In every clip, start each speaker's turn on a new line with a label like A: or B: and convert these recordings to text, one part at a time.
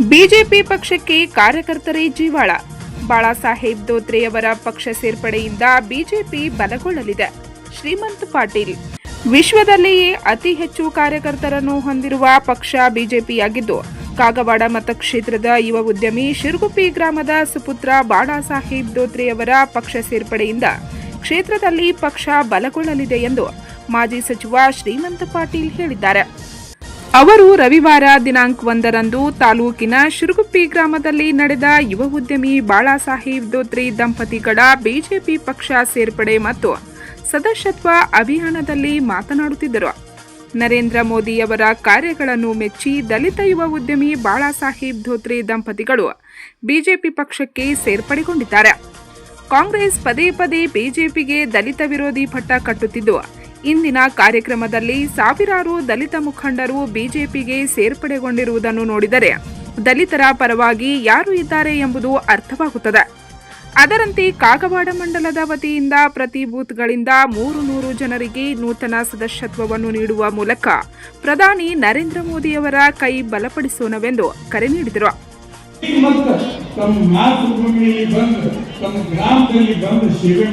A: BJP ಪಕ್ಷಕ್ಕೆ ಕಾರ್ಯಕರ್ತರೇ ಜೀವಾಳ. ಬಾಳಾಸಾಹೇಬ್ ದೋತ್ರೆಯವರ ಪಕ್ಷ ಸೇರ್ಪಡೆಯಿಂದ ಬಿಜೆಪಿ ಬಲಗೊಳ್ಳಲಿದೆ. ಶ್ರೀಮಂತ್ ಪಾಟೀಲ್ ವಿಶ್ವದಲ್ಲಿಯೇ ಅತಿ ಹೆಚ್ಚು ಕಾರ್ಯಕರ್ತರನ್ನು ಹೊಂದಿರುವ ಪಕ್ಷ ಬಿಜೆಪಿಯಾಗಿದ್ದು, ಕಾಗವಾಡ ಮತಕ್ಷೇತ್ರದ ಯುವ ಉದ್ಯಮಿ ಶಿರುಗುಪ್ಪಿ ಗ್ರಾಮದ ಸುಪುತ್ರ ಬಾಳಾಸಾಹೇಬ್ ದೋತ್ರೆಯವರ ಪಕ್ಷ ಸೇರ್ಪಡೆಯಿಂದ ಕ್ಷೇತ್ರದಲ್ಲಿ ಪಕ್ಷ ಬಲಗೊಳ್ಳಲಿದೆ ಎಂದು ಮಾಜಿ ಸಚಿವ ಶ್ರೀಮಂತ ಪಾಟೀಲ್ ಹೇಳಿದ್ದಾರೆ. ಅವರು ರವಿವಾರ ದಿನಾಂಕ ಒಂದರಂದು ತಾಲೂಕಿನ ಶಿರುಗುಪ್ಪಿ ಗ್ರಾಮದಲ್ಲಿ ನಡೆದ ಯುವ ಉದ್ಯಮಿ ಬಾಳಾಸಾಹೇಬ್ ದೋತ್ರಿ ದಂಪತಿಗಳ ಬಿಜೆಪಿ ಪಕ್ಷ ಸೇರ್ಪಡೆ ಮತ್ತು ಸದಸ್ಯತ್ವ ಅಭಿಯಾನದಲ್ಲಿ ಮಾತನಾಡುತ್ತಿದ್ದರು. ನರೇಂದ್ರ ಮೋದಿಯವರ ಕಾರ್ಯಗಳನ್ನು ಮೆಚ್ಚಿ ದಲಿತ ಯುವ ಉದ್ಯಮಿ ಬಾಳಾಸಾಹೇಬ್ ಧೋತ್ರಿ ದಂಪತಿಗಳು ಬಿಜೆಪಿ ಪಕ್ಷಕ್ಕೆ ಸೇರ್ಪಡೆಗೊಂಡಿದ್ದಾರೆ. ಕಾಂಗ್ರೆಸ್ ಪದೇ ಪದೇ ಬಿಜೆಪಿಗೆ ದಲಿತ ವಿರೋಧಿ ಪಟ್ಟ ಕಟ್ಟುತ್ತಿದ್ದು ಇಂದಿನ ಕಾರ್ಯಕ್ರಮದಲ್ಲಿ ಸಾವಿರಾರು ದಲಿತ ಮುಖಂಡರು ಬಿಜೆಪಿಗೆ ಸೇರ್ಪಡೆಗೊಂಡಿರುವುದನ್ನು ನೋಡಿದರೆ ದಲಿತರ ಪರವಾಗಿ ಯಾರು ಇದ್ದಾರೆ ಎಂಬುದು ಅರ್ಥವಾಗುತ್ತದೆ. ಅದರಂತೆ ಕಾಗವಾಡ ಮಂಡಲದ ವತಿಯಿಂದ ಪ್ರತಿ ಬೂತ್ಗಳಿಂದ ಮೂರು ನೂರು ಜನರಿಗೆ ನೂತನ ಸದಸ್ಯತ್ವವನ್ನು ನೀಡುವ ಮೂಲಕ ಪ್ರಧಾನಿ ನರೇಂದ್ರ ಮೋದಿಯವರ ಕೈ ಬಲಪಡಿಸೋಣವೆಂದು ಕರೆ ನೀಡಿದರು.
B: ತಮ್ಮ ಗ್ರಾಮದಲ್ಲಿ ಬಂದು ಸೇವೆ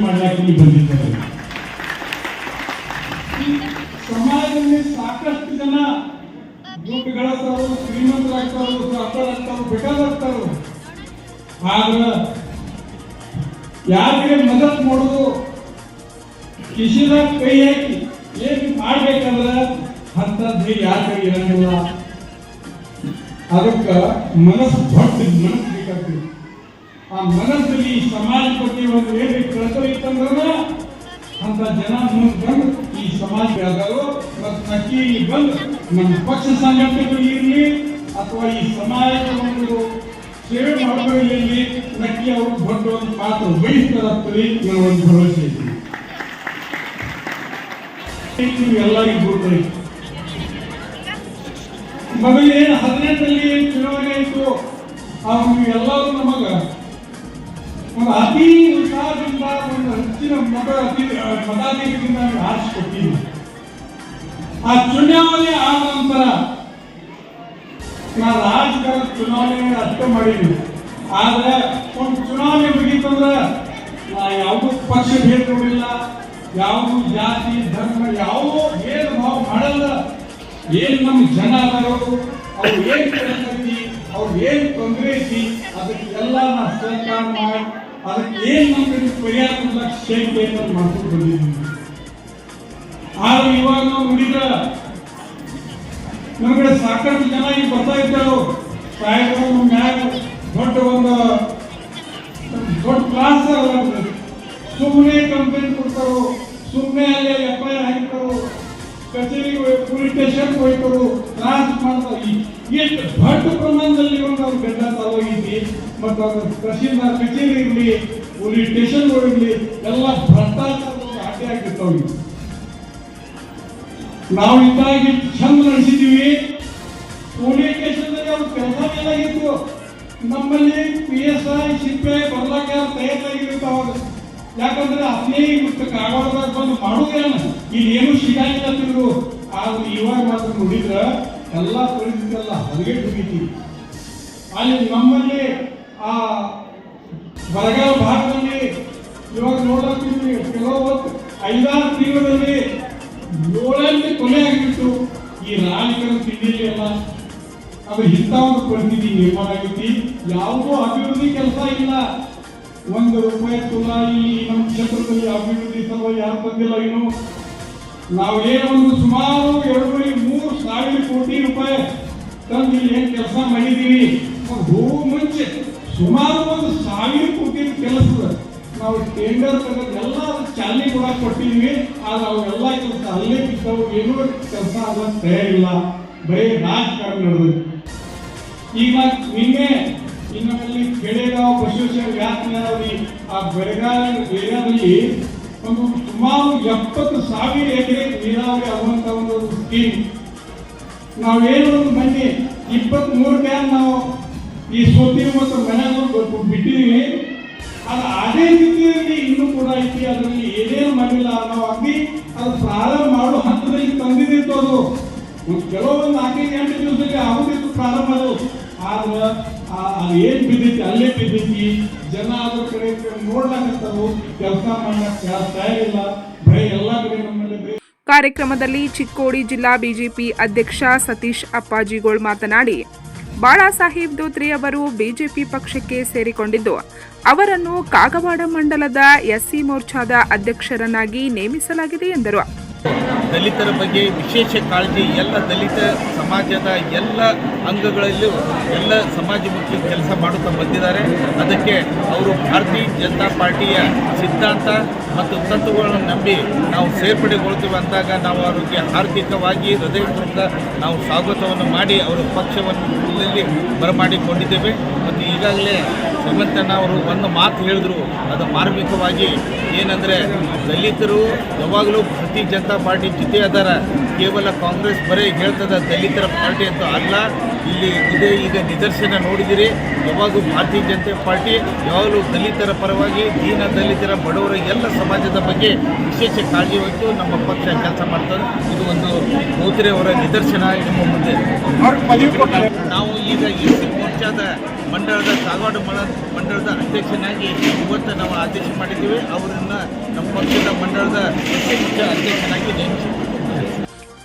B: ಸಮಾಜದಲ್ಲಿ ಸಾಕಷ್ಟು ಜನ ದುಡ್ಡು ಶ್ರೀಮಂತರಾಗ್ತಾರು ಸಾಕರಾಗ್ತಾರು ಬೇಕಾದಾಗ್ತಾರು ಆದ್ರೆ ಯಾರಿಗೆ ಮದತ್ ಮಾಡೋದು ಕಿಶಿದ ಕೈ ಹಾಕಿ ಏನು ಮಾಡ್ಬೇಕಂದ್ರೆ ಅಂಥದ್ದು ಯಾಕೆ ಇರಂಗಿಲ್ಲ. ಅದಕ್ಕ ಮನಸ್ಸು ದೊಡ್ಡ ಮನಸ್ಸು ಬೇಕಾಗ್ತದೆ ಆ ಮನಸ್ಸಲ್ಲಿ ಸಮಾಜ ಬಗ್ಗೆ ಒಂದು ಏನು ಕಳ್ತನ ಇತ್ತಂದ್ರ ಅಂತ ಜನ ಮುಂದೆ ಬಂದು ಈ ಸಮಾಜ ಬೆಳೆದರು ಮತ್ತು ಇಲ್ಲಿ ಬಂದು ನಮ್ಮ ಪಕ್ಷ ಸಂಘಟನೆಗಳು ಇರಲಿ ಅಥವಾ ಈ ಸಮಾಜದ ಒಂದು ಸೇವೆ ಮಾಡೋದ್ರಲ್ಲಿ ನಕ್ಕಿ ಅವರು ದೊಡ್ಡ ಒಂದು ಪಾತ್ರ ವಹಿಸ್ತಾರಂತೇಳಿ ನನ್ನ ಒಂದು ಭರವಸೆ ಇದೆ. ಇದು ಎಲ್ಲರಿಗೂ ಗೊತ್ತೈತೆ ಮೊದಲು ಏನು ಚುನಾವಣೆ ಆಯಿತು. ಅವ್ರು ಎಲ್ಲರೂ ನಮಗ ಒಂದು ಅತಿ ಉತ್ಸಾಹದಿಂದ ಒಂದು ಹೆಚ್ಚಿನ ಮತ ಅತಿ ಮತಾಧಿಕದಿಂದ ಆರಿಸಿಕೊಟ್ಟಿದ್ವಿ ಆ ಚುನಾವಣೆ ಆದ ನಂತರ ನಾ ರಾಜಕಾರಣ ಚುನಾವಣೆ ಅಷ್ಟೇ ಮಾಡಿದ್ವಿ ಆದ್ರೆ ಒಂದು ಚುನಾವಣೆ ಮುಗೀತಂದ್ರೆ ನಾ ಯಾವುದೂ ಪಕ್ಷ ಭೇದ ನೋಡಿಲ್ಲ ಯಾವುದು ಜಾತಿ, ಧರ್ಮ, ಯಾವುದೋ ಏನು ಭಾವ ಮಾಡಲ್ಲ ಏನು ನಮ್ಮ ಜನ ಅದಾರೋ, ಅವ್ರು ಏನ್ ಕೆಲಸ ಅವ್ರು ಏನ್ ತೊಂದರೆ ಐತಿ ಅದಕ್ಕೆ ಎಲ್ಲ ನಾ ಸಹಕಾರ ಮಾಡಿ ಅದಕ್ಕೆ ಏನ್ ಕಡೆ ಪರಿಹಾರ ಕೊಡ್ಲಕ್ಕೆ ಪೇಪರ್ ಮಾಡ್ಕೊಂಡು ಬಂದಿದ್ದೀವಿ ಆದ್ರೆ ಇವಾಗ ನಾವು ನೋಡಿದ್ರ ನಮ್ಮ ಸಾಕಷ್ಟು ಜನ ಈಗ ಬರ್ತಾ ಇದ್ದಾರೋ. ಸಾಯಂಕಾಲ ಮ್ಯಾಗ ದೊಡ್ಡ ಒಂದು, ದೊಡ್ಡ ಕ್ಲಾಸ್ ಸುಮ್ಮನೆ ಕಂಪ್ಲೇಂಟ್ ಕೊಡ್ತಾರೋ ಸುಮ್ಮನೆ ಅಲ್ಲಿ ಎಫ್ ಐ ಆರ್ ಹಾಕ್ತಾರೋ ಕಚೇರಿಗೆ ಪೊಲೀಸ್ ಸ್ಟೇಷನ್ ಹೋಯ್ತಾರೋ ಕ್ಲಾಸ್ ಮಾಡ್ತಾರೆ ಎಷ್ಟು ದೊಡ್ಡ ಪ್ರಮಾಣದಲ್ಲಿ ಒಂದು ಬೆಟ್ಟ ತಗೋಗಿದ್ವಿ ಮತ್ತು ಅವ್ರ ತಹಶೀಲ್ದಾರ್ ಕಚೇರಿ ಇರಲಿ, ಪೊಲೀಸ್ ಸ್ಟೇಷನ್ ಇರಲಿ, ಎಲ್ಲ ಭ್ರಷ್ಟಾಚಾರದ ಅಡ್ಡೆ ಆಗಿರ್ತಾವೆ. ನಾವು ಇದ್ದಾಗಿ ಚಂದ ನಡೆಸಿದ್ದೀವಿ. ಪೊಲೀಸ್ ಸ್ಟೇಷನ್ದಲ್ಲಿ ಅವ್ರ ಕೆಲಸ ಏನಾಗಿತ್ತು ನಮ್ಮಲ್ಲಿ ಪಿ ಎಸ್ ಐ ಸಿಪ್ಪೆ ಬರ್ಲಾಕ ಯಾಕಂದ್ರೆ ಅದೇ ಮತ್ತು ಕಾಗವಾಡದಾಗ ಬಂದು ಮಾಡೋದೇನು ಇಲ್ಲಿ ಏನು ಸಿಗಂಗಿಲ್ಲ ಆದ್ರೆ ಇವಾಗ ಮಾತ್ರ ನೋಡಿದ್ರ ಎಲ್ಲ ಹದಗೆಟ್ಟು ಹೋಗಿತಿ ಅಲ್ಲಿ ನಮ್ಮಲ್ಲಿ ಆ ಬರಗಾಲ ಭಾಗದಲ್ಲಿ ಇವಾಗ ನೋಡತ್ತೀವಿ ಕೆಲವು ಐದಾರು ತಿಂಗಳಲ್ಲಿ ಏಳಲ್ಲಿ ಕೊನೆ ಆಗಿಬಿಟ್ಟು ಈ ರಾಜಕೀಯ ತಿಂಡಿಲಿ ಎಲ್ಲ ಅದು ಇಂಥ ಒಂದು ಪರಿಸ್ಥಿತಿ ನಿರ್ಮಾಣ ಆಗಿತ್ತು ಯಾವುದೋ ಅಭಿವೃದ್ಧಿ ಕೆಲಸ ಇಲ್ಲ. ಒಂದು ರೂಪಾಯಿ ತುಲ ಇಲ್ಲಿ ನಮ್ಮ ಕ್ಷೇತ್ರದಲ್ಲಿ ಅಭಿವೃದ್ಧಿ ಸಲ ಯಾರು ಬಂದಿಲ್ಲ ಏನು ಒಂದು ಸುಮಾರು ಎರಡೂವರೆ ಮೂರು ಸಾವಿರ ಕೋಟಿ ರೂಪಾಯಿ ತಂದು ಇಲ್ಲಿ ಏನು ಕೆಲಸ ಮಾಡಿದ್ದೀವಿ? ಹೋ ಮುಂಚೆ. ಸುಮಾರು ಒಂದು ಸಾವಿರ ಕೋಟಿ ಕೆಲಸದ ನಾವು ಟೆಂಡರ್ ತಗೊಂಡು ಎಲ್ಲ ಚಾಲನೆ ಕೂಡ ಕೊಟ್ಟಿದ್ವಿ ಆದ್ರೆ ಅವೆಲ್ಲ ಕೆಲಸ ಅಲ್ಲೇ ಬಿದ್ದವು ಏನೂ ಕೆಲಸ ಆಗೋದು ತಯಾರಿಲ್ಲ ಬರೀ ರಾಜಕಾರಣ ನಡೆದು ಈಗ ನಿನ್ನೆ ಇನ್ನಲ್ಲಿ ಕೆಳೆಗಾವ್ ಬಸವೇಶ್ವರ ವ್ಯಾಪ್ತಿಯಲ್ಲಿ ಆ ಬೆಳಗಾವಿ ಏರಿಯಾದಲ್ಲಿ ಒಂದು ಸುಮಾರು ಎಪ್ಪತ್ತು ಸಾವಿರ ಎಕರೆ ನೀರಾವರಿ ಆಗುವಂತ ಒಂದು ಸ್ಕೀಮ್ ನಾವೇನು ಒಂದು ಮೊನ್ನೆ ಇಪ್ಪತ್ತ್ ಮೂರು ಕ್ಯಾನ್ ನಾವು ಈ ಸೋತಿ ಮತ್ತು ಮನೆಗಳು ಬಿಟ್ಟಿದ್ದೀವಿ ಅದು ಅದೇ ರೀತಿಯಲ್ಲಿ ಇನ್ನೂ ಕೂಡ ಐತಿ, ಅದರಲ್ಲಿ ಏನೇನು ಮಾಡಿಲ್ಲ ನಾವು ಅಗ್ನಿ ಅದು ಪ್ರಾರಂಭ ಮಾಡೋ ಹಂತದಲ್ಲಿ ತಂದಿದ್ದಿತ್ತು ಅದು. ಕೆಲವೊಂದು ನಾಲ್ಕೈದು ಎಂಟು ದಿವಸದಲ್ಲಿ ಆಗುತ್ತಿತ್ತು ಪ್ರಾರಂಭ ಅದು. ಆದ್ರೆ ಅದು ಏನ್ ಬಿದ್ದೈತಿ ಅಲ್ಲೇ ಬಿದ್ದೈತಿ ಜನ ಅದ್ರ ಕಡೆ ನೋಡ್ಲಾಕತ್ತವು ಕೆಲಸ ಮಾಡಕ್ ತಯಾರಿಲ್ಲ. ಬರೀ ಎಲ್ಲ ಕಡೆ ನಮ್ಮಲ್ಲಿ
A: ಕಾರ್ಯಕ್ರಮದಲ್ಲಿ ಚಿಕ್ಕೋಡಿ ಜಿಲ್ಲಾ ಬಿಜೆಪಿ ಅಧ್ಯಕ್ಷ ಸತೀಶ್ ಅಪ್ಪಾಜಿಗೋಳ್ ಮಾತನಾಡಿ, ಬಾಳಾಸಾಹೇಬ್ ದೋತ್ರಿ ಅವರು ಬಿಜೆಪಿ ಪಕ್ಷಕ್ಕೆ ಸೇರಿಕೊಂಡಿದ್ದು, ಅವರನ್ನು ಕಾಗವಾಡ ಮಂಡಲದ ಎಸ್ಸಿ ಮೋರ್ಚಾದ ಅಧ್ಯಕ್ಷರನ್ನಾಗಿ ನೇಮಿಸಲಾಗಿದೆ ಎಂದರು.
C: ದಲಿತರ ಬಗ್ಗೆ ವಿಶೇಷ ಕಾಳಜಿ ಎಲ್ಲ ದಲಿತ ಸಮಾಜದ ಎಲ್ಲ ಅಂಗಗಳಲ್ಲೂ ಎಲ್ಲ ಸಮಾಜಮುಖಿ ಕೆಲಸ ಮಾಡುತ್ತಾ ಬಂದಿದ್ದಾರೆ. ಅದಕ್ಕೆ ಅವರು ಭಾರತೀಯ ಜನತಾ ಪಾರ್ಟಿಯ ಸಿದ್ಧಾಂತ ಮತ್ತು ತತ್ವಗಳನ್ನು ನಂಬಿ ನಾವು ಸೇರ್ಪಡೆಗೊಳ್ತೀವಿ ಅಂದಾಗ ನಾವು ಅವರಿಗೆ ಆರ್ಥಿಕವಾಗಿ ಹೃದಯಪೂರ್ವಕ ನಾವು ಸ್ವಾಗತವನ್ನು ಮಾಡಿ ಅವರ ಪಕ್ಷವನ್ನು ಬರಮಾಡಿಕೊಂಡಿದ್ದೇವೆ. ಮತ್ತು ಈಗಾಗಲೇ ಶ್ರೀಮಂತಣ್ಣ ಅವರು ಒಂದು ಮಾತು ಹೇಳಿದ್ರು. ಅದು ಮಾರ್ಮಿಕವಾಗಿ ಏನಂದರೆ ದಲಿತರು ಯಾವಾಗಲೂ ಭಾರತೀಯ ಜನತಾ ಪಾರ್ಟಿ ಜೊತೆ ಅದಾರ. ಕೇವಲ ಕಾಂಗ್ರೆಸ್ ಬರೀ ಹೇಳ್ತದ ದಲಿತರ ಪಾರ್ಟಿ ಅಂತ ಅಲ್ಲ. ಇಲ್ಲಿ ಇದೇ ಈಗ ನಿದರ್ಶನ ನೋಡಿದಿರಿ. ಯಾವಾಗಲೂ ಭಾರತೀಯ ಜನತಾ ಪಾರ್ಟಿ ಯಾವಾಗಲೂ ದಲಿತರ ಪರವಾಗಿ ದೀನ ದಲಿತರ ಬಡವರ ಎಲ್ಲ ಸಮಾಜದ ಬಗ್ಗೆ ವಿಶೇಷ ಕಾಳಜಿ ಹೊತ್ತು ನಮ್ಮ ಪಕ್ಷ ಕೆಲಸ ಮಾಡ್ತದೆ. ಇದು ಒಂದು ಮೋತ್ರೆ ಅವರ ನಿದರ್ಶನ ನಿಮ್ಮ ಮುಂದೆ ನಾವು ಈಗ ಎಸ್ ಸಿ ಮೋರ್ಚಾದ ಮಂಡಳದ ಕಾಗವಾಡ ಮಳ ಮಂಡಳದ ಅಧ್ಯಕ್ಷನಾಗಿ ಇವತ್ತು ನಾವು ಆದೇಶ ಮಾಡಿದ್ದೀವಿ. ಅವರನ್ನ ನಮ್ಮ ಪಕ್ಷದ ಮಂಡಳದ ಅಧ್ಯಕ್ಷನಾಗಿ ನೇಮಿಸಿದ್ದೀವಿ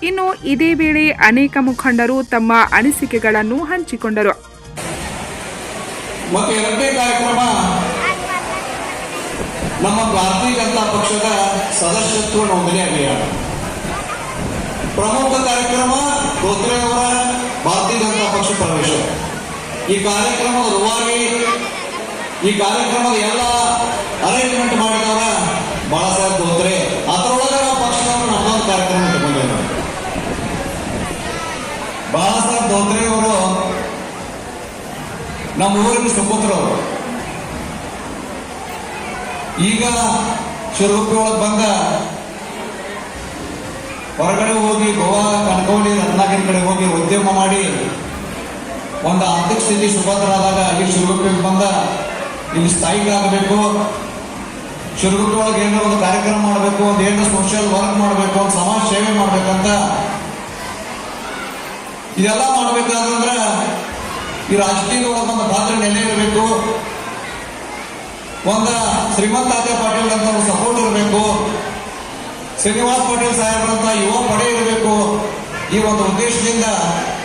A: ಇನ್ನು ಇದೇ ವೇಳೆ ಅನೇಕ ಮುಖಂಡರು ತಮ್ಮ ಅನಿಸಿಕೆಗಳನ್ನು ಹಂಚಿಕೊಂಡರು.
D: ಮತ್ತು ಎರಡನೇ ಕಾರ್ಯಕ್ರಮ ನಮ್ಮ ಭಾರತೀಯ ಜನತಾ ಪಕ್ಷದ ಸದಸ್ಯತ್ವ ನೋಂದಣಿ ಅಭಿಯಾನ ಪ್ರಮುಖ ಕಾರ್ಯಕ್ರಮ ಧೋತ್ರೆ ಅವರ ಭಾರತೀಯ ಜನತಾ ಪಕ್ಷ ಪ್ರವೇಶ. ಈ ಕಾರ್ಯಕ್ರಮದ ರೂವಾರಿ, ಈ ಕಾರ್ಯಕ್ರಮದ ಎಲ್ಲ ಅರೇಂಜ್ಮೆಂಟ್ ಮಾಡಿದವರ ಬಾಳಾಸಾಹೇಬ್ ಧೋತ್ರೆ ಅದರೊಳಗೆ ನಾವು ಪಕ್ಷದವರು ನಮ್ಮೊಂದು ಕಾರ್ಯಕ್ರಮ ಇಟ್ಕೊಂಡಿದ್ದೇವೆ ಬಾಳ ಸಾಹೇಬ್ ಧೋತ್ರೆ ಅವರು ನಮ್ಮ ಊರಿನ ಸುಪುತ್ರರು ಈಗ ಶಿರಗುಪ್ಪಿ ಒಳಗೆ ಬಂದ ಹೊರಗಡೆ ಹೋಗಿ ಗೋವಾ ಕಣ್ಕೋಳಿ ರತ್ನಾಗಿರಿ ಕಡೆ ಹೋಗಿ ಉದ್ಯಮ ಮಾಡಿ ಒಂದು ಆರ್ಥಿಕ ಸ್ಥಿತಿ ಸುಭದ್ರಾದಾಗ ಇಲ್ಲಿ ಶಿರಗುಪ್ಪಿಗೆ ಬಂದ ಇಲ್ಲಿ ಸ್ಥಾಯಿಗಳಾಗಬೇಕು. ಒಳಗೆ ಏನೋ ಒಂದು ಕಾರ್ಯಕ್ರಮ ಮಾಡಬೇಕು, ಒಂದು ಏನೋ ಸೋಷಿಯಲ್ ವರ್ಕ್ ಮಾಡಬೇಕು, ಒಂದು ಸಮಾಜ ಸೇವೆ ಮಾಡ್ಬೇಕಂತ. ಇದೆಲ್ಲ ಮಾಡ್ಬೇಕಾದ್ರೆ ಈ ರಾಜಕೀಯದೊಳಗೆ ಒಂದು ಪಾತ್ರ ನೆಲೆ ಇರಬೇಕು ಒಂದ ಶ್ರೀಮಂತ ಆದ್ಯ ಪಾಟೀಲ್ ಅಂತ ಒಂದು ಸಪೋರ್ಟ್ ಇರಬೇಕು. ಶ್ರೀನಿವಾಸ್ ಪಾಟೀಲ್ ಸಾಹೇಬ್ರಂತ ಯುವ ಪಡೆ ಇರಬೇಕು. ಈ ಒಂದು ಉದ್ದೇಶದಿಂದ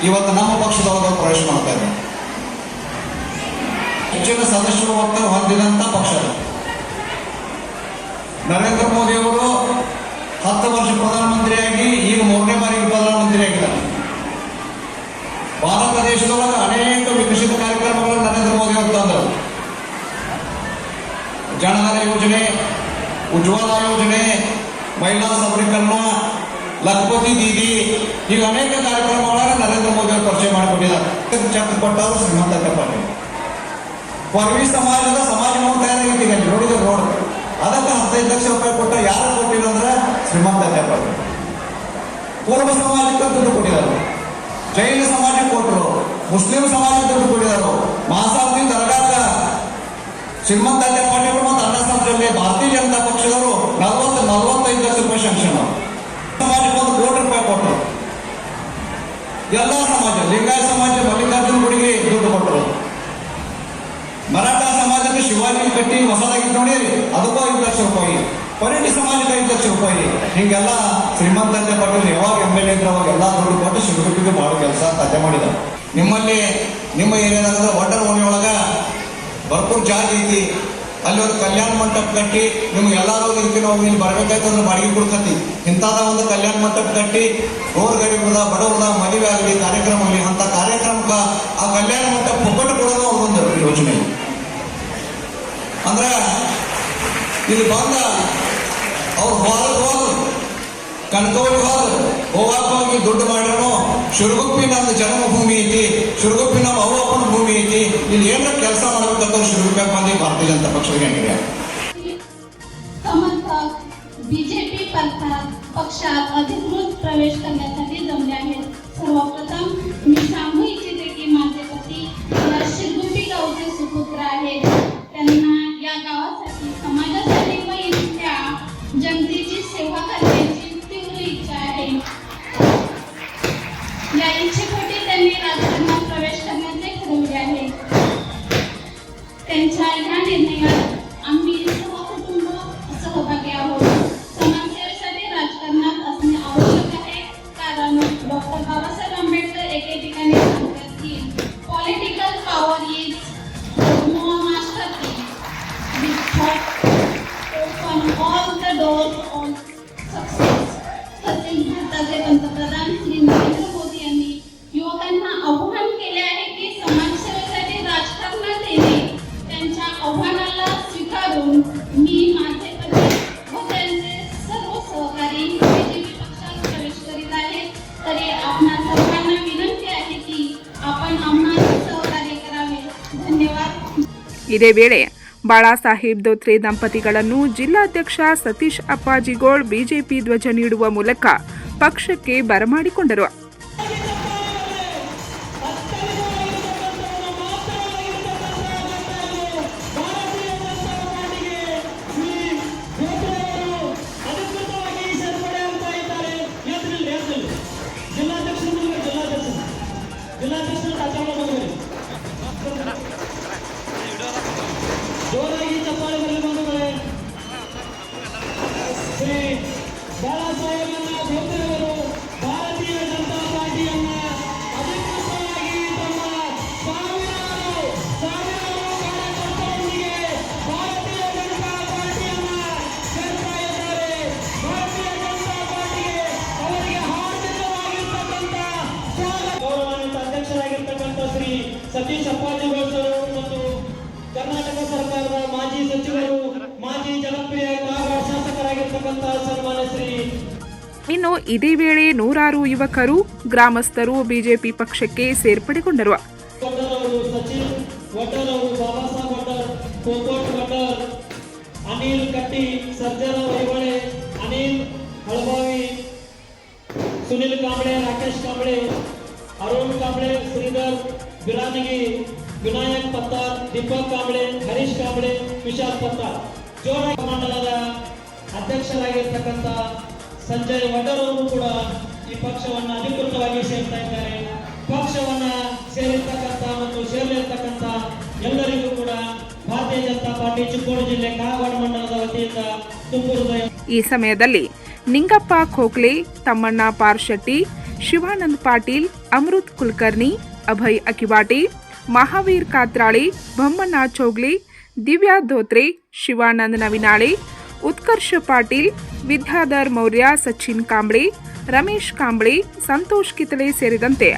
D: ಇವತ್ತು ನಮ್ಮ ಪಕ್ಷದೊಳಗೆ ಪ್ರವೇಶ ಮಾಡ್ತಾ ಇದ್ದಾರೆ. ಹೆಚ್ಚಿನ ಸದಸ್ಯರು ಒಟ್ಟು ಹೊಂದಿದಂತ ಪಕ್ಷ ನರೇಂದ್ರ ಮೋದಿ ಅವರು ಹತ್ತು ವರ್ಷ ಪ್ರಧಾನಮಂತ್ರಿಯಾಗಿ, ಈಗ ಮೂರನೇ ಬಾರಿಗೆ ಪ್ರಧಾನಮಂತ್ರಿ ಆಗಿದ್ದಾರೆ ಭಾರತ ದೇಶದೊಳಗೆ ಅನೇಕ ವಿಕಸಿತ ಕಾರ್ಯಕ್ರಮಗಳು ನರೇಂದ್ರ ಮೋದಿ ಅವರು ತಂದರು. ಜನಧನ ಯೋಜನೆ, ಉಜ್ವಲ ಯೋಜನೆ, ಮಹಿಳಾ ಸಬಲೀಕರಣ, ಲಖಪತಿ ದೀದಿ ಈಗ ಅನೇಕ ಕಾರ್ಯಕ್ರಮಗಳನ್ನು ನರೇಂದ್ರ ಮೋದಿ ಅವರು ಪರಿಚಯ ಮಾಡಿಕೊಟ್ಟಿದ್ದಾರೆ. ಚೆಕ್ ಕೊಟ್ಟವರು ಶ್ರೀಮಂತ ಪಾಟೀಲ್ ಪರ್ವಿ ಸಮಾಜದ ಸಮಾಜ ನೀವು ನೋಡಿದ್ರೆ ರೋಡ್ ಅದಕ್ಕೆ ಹದಿನೈದು ಲಕ್ಷ ರೂಪಾಯಿ ಕೊಟ್ಟ ಯಾರು ಕೊಟ್ಟಿಲ್ಲ ಅಂದ್ರೆ ಶ್ರೀಮಂತ ಪಾಟೀಲ್ ಪೂರ್ವ ಸಮಾಜಕ್ಕೆ ದುಡ್ಡು ಕೊಟ್ಟಿದ್ದಾರೆ. ಜೈನ ಸಮಾಜಕ್ಕೆ ಕೊಟ್ಟರು. ಮುಸ್ಲಿಂ ಸಮಾಜಕ್ಕೆ ದುಡ್ಡು ಕೊಟ್ಟಿದ್ದಾರೆ. ಮಹಾಸಾಬ್ದಿನ ದರ್ಗಾದ ಶ್ರೀಮಂತ ಪಾಟೀಲ್ ಮತ್ತು ಅಣ್ಣ ಸಮಾಜದಲ್ಲಿ ಭಾರತೀಯ ಜನತಾ ಪಕ್ಷದವರು ನಲವತ್ತು ನಲವತ್ತೈದು ಲಕ್ಷ ರೂಪಾಯಿ ಶಾಂಕ್ಷನ್ ಸಮಾಜಕ್ಕೆ ಒಂದು ಕೋಟಿ ರೂಪಾಯಿ ಕೊಟ್ಟರು. ಎಲ್ಲ ಸಮಾಜ ಲಿಂಗಾಯ ಸಮಾಜ, ಮಲ್ಲಿಕಾರ್ಜುನ ಗುಡಿಗೆ ದುಡ್ಡು ಕೊಟ್ಟರು. ಮರಾಠ ಸಮಾಜಕ್ಕೆ ಶಿವಾಜಿ ಕಟ್ಟಿ ಹೊಸದಾಗಿ ನೋಡಿ ಅದಕ್ಕೂ ಐದು ಲಕ್ಷ ರೂಪಾಯಿ. ಪರಿಣಿ ಸಮಾಜಕ್ಕೆ ಐದು ಲಕ್ಷ ರೂಪಾಯಿ. ಹಿಂಗೆಲ್ಲ ಶ್ರೀಮಂತ ಪಾಟೀಲ್ ಯಾವಾಗ ಎಂ ಎಲ್ ಎ ಇದ್ರೆ ಅವಾಗ ಎಲ್ಲ ದುಡ್ಡು ಕೊಟ್ಟು ಶಿವಗುಟ್ಟಿಗೆ ಮಾಡೋ ಕೆಲಸ ಸಾಧ್ಯ ಮಾಡಿದ್ದಾರೆ. ನಿಮ್ಮಲ್ಲಿ, ನಿಮ್ಮ ಏನೇನಂದ್ರೆ ವಾಟರ್ ಓಣಿಯೊಳಗೆ ಭರ್ಪೂರ್ ಜಾಗ ಐತಿ. ಅಲ್ಲಿ ಒಂದು ಕಲ್ಯಾಣ ಮಂಟಪ ಕಟ್ಟಿ, ನಿಮ್ಗೆ ಎಲ್ಲರೂ ಇದಕ್ಕೆ ನಾವು ಇಲ್ಲಿ ಬರ್ಬೇಕಾಯ್ತಂದ್ರೆ ಬಾಡಿಗೆ ಕೊಡ್ಕತಿ ಇಂಥದ ಒಂದು ಕಲ್ಯಾಣ ಮಂಟಪ ಕಟ್ಟಿ ರೋಡ್ ಗಡಿಗಳ ಬಡವರ ಮದುವೆ ಆಗಲಿ ಕಾರ್ಯಕ್ರಮ ಆಗಲಿ ಅಂತ ಕಾರ್ಯಕ್ರಮಕ್ಕೆ ಆ ಕಲ್ಯಾಣ ಮಂಟಪ ಒಬ್ಬಟ್ಟು ಕೊಡೋದು ಒಂದು ಯೋಜನೆ ಅಂದ್ರೆ ಇಲ್ಲಿ ಬಂದ ಅವ್ರು ಹೋದ್ರೆ ಹೋದ್ರು ಕನಕವಳಿ ಹೋದ್ರು ಹೋಗಾಕ ಹೋಗಿ ದುಡ್ಡು ಮಾಡಿರೋ ಶಿರುಗುಪ್ಪಿ ನಮ್ಮ ಜನ್ಮಭೂಮಿ ಐತಿ ಶಿರುಗುಪ್ಪಿ ನಮ್ಮ ಅವ್ವಪ್ಪನ ಭೂಮಿ ಐತಿ ಇಲ್ಲಿ ಏನಾರ ಕೆಲಸ ಮಾಡ್ಬೇಕಂತ ಶಿರುಗುಪ್ಪಿಯಾಗ ಬಂದು ಭಾರತೀಯ ಜನತಾ ಪಕ್ಷಕ್ಕೆ ಹೆಂಗಿದೆ
E: समर्थक बीजेपी पक्षात पक्षात अधिकृत प्रवेश करण्यासाठी जमले आहेत. सर्वप्रथम मी सांगू इच्छिते की माझे पती शिरगुटी गावचे सुपुत्र आहेत. त्यांना या गावासाठी समाजासाठी व इथल्या जनतेची सेवा करण्याची तीव्र इच्छा आहे. या इच्छेपोटी त्यांनी राजकारणात प्रवेश करण्याचे ठरवले आहे. त्यांच्या ह्या निर्णयात
A: ಇದೇ ವೇಳೆ ಬಾಳಾಸಾಹೇಬ್ ದೋತ್ರೆ ದಂಪತಿಗಳನ್ನು ಜಿಲ್ಲಾಧ್ಯಕ್ಷ ಸತೀಶ್ ಅಪ್ಪಾಜಿಗೋಳ್ ಬಿಜೆಪಿ ಧ್ವಜ ನೀಡುವ ಮೂಲಕ ಪಕ್ಷಕ್ಕೆ ಬರಮಾಡಿಕೊಂಡರು.
F: ಸತೀಶ್ ಅಪ್ಪಾಜಿ ಮತ್ತು ಕರ್ನಾಟಕ ಸರ್ಕಾರದ ಮಾಜಿ ಸಚಿವರು ಮಾಜಿ ಜನಪ್ರಿಯ ಕಾರವಾರ ಶಾಸಕರಾಗಿರ್ತಕ್ಕಂತಹ ಸನ್ಮಾನ್ಯ ಶ್ರೀ
A: ಇನ್ನು ಇದೇ ವೇಳೆ ನೂರಾರು ಯುವಕರು ಗ್ರಾಮಸ್ಥರು ಬಿಜೆಪಿ ಪಕ್ಷಕ್ಕೆ ಸೇರ್ಪಡೆಗೊಂಡರು.
F: ಅನಿಲ್ ಕಟ್ಟಿ ಅನಿಲ್ ಹಳಬಾವಿ ಸುನಿಲ್ ಕಾಂಬಳೆ ರಾಕೇಶ್ ಕಾಂಬಳೆ ಅರುಣ್ ಕಾಂಬಳೆ ಶ್ರೀಧರ್ ಬಿರಾನಿಗಿ ವಿನಾಯಕ್ ಪತ್ತಾರ್, ದೀಪಕ್ ಕಾಂಬಳೆ, ಹರೀಶ್ ಕಾಂಬಳೆ ವಿಶಾಲ್ ಪತ್ತಾರ್. ಜೋಡ ಮಂಡಲದ ಅಧ್ಯಕ್ಷರಾಗಿರ್ತಕ್ಕಂಥ ಸಂಜಯ್ ವಡ್ಡರವರು ಕೂಡ ಈ ಪಕ್ಷವನ್ನು ಅಧಿಕೃತವಾಗಿ ಸೇರ್ತಾ ಇದ್ದಾರೆ. ಪಕ್ಷವನ್ನ ಸೇರಿರ್ತಕ್ಕಂಥ ಮತ್ತು ಸೇರಿರ್ತಕ್ಕಂಥ ಎಲ್ಲರಿಗೂ ಕೂಡ ಭಾರತೀಯ ಜನತಾ ಪಾರ್ಟಿ ಚಿಕ್ಕೋಡಿ ಜಿಲ್ಲೆ ಕಾಗವಾಡ ಮಂಡಲದ ವತಿಯಿಂದ ತುಂಬು
A: ಈ ಸಮಯದಲ್ಲಿ ನಿಂಗಪ್ಪ ಖೋಕ್ಲೆ ತಮ್ಮಣ್ಣ ಪಾರ್ಶೆಟ್ಟಿ, ಶಿವಾನಂದ್ ಪಾಟೀಲ್, ಅಮೃತ್ ಕುಲಕರ್ಣಿ ಅಭಯ್ ಅಕಿವಾಟಿ, ಮಹಾವೀರ್ ಕಾತ್ರಾಳಿ ಬೊಮ್ಮನಾ ಚೌಗ್ಲಿ, ದಿವ್ಯಾ ಧೋತ್ರಿ, ಶಿವಾನಂದ್ ನವಿನಾಳಿ, ಉತ್ಕರ್ಷ ಪಾಟೀಲ್, ವಿದ್ಯಾಧರ್ ಮೌರ್ಯ, ಸಚಿನ್ ಕಾಂಬ್ಳಿ, ರಮೇಶ್ ಕಾಂಬ್ಳಿ, ಸಂತೋಷ್ ಕಿತಳೆ ಸೇರಿದಂತೆ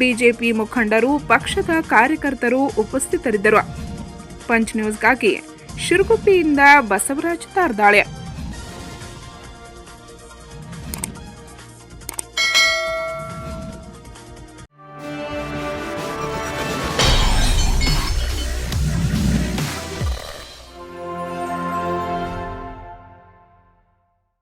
A: ಬಿಜೆಪಿ ಮುಖಂಡರು, ಪಕ್ಷದ ಕಾರ್ಯಕರ್ತರು ಉಪಸ್ಥಿತರಿದ್ದರು. ಪಂಚ್ ನ್ಯೂಸ್ಗಾಗಿ ಶಿರುಗುಪ್ಪಿಯಿಂದ ಬಸವರಾಜ್ ತಾರ್ದಾಳೆ.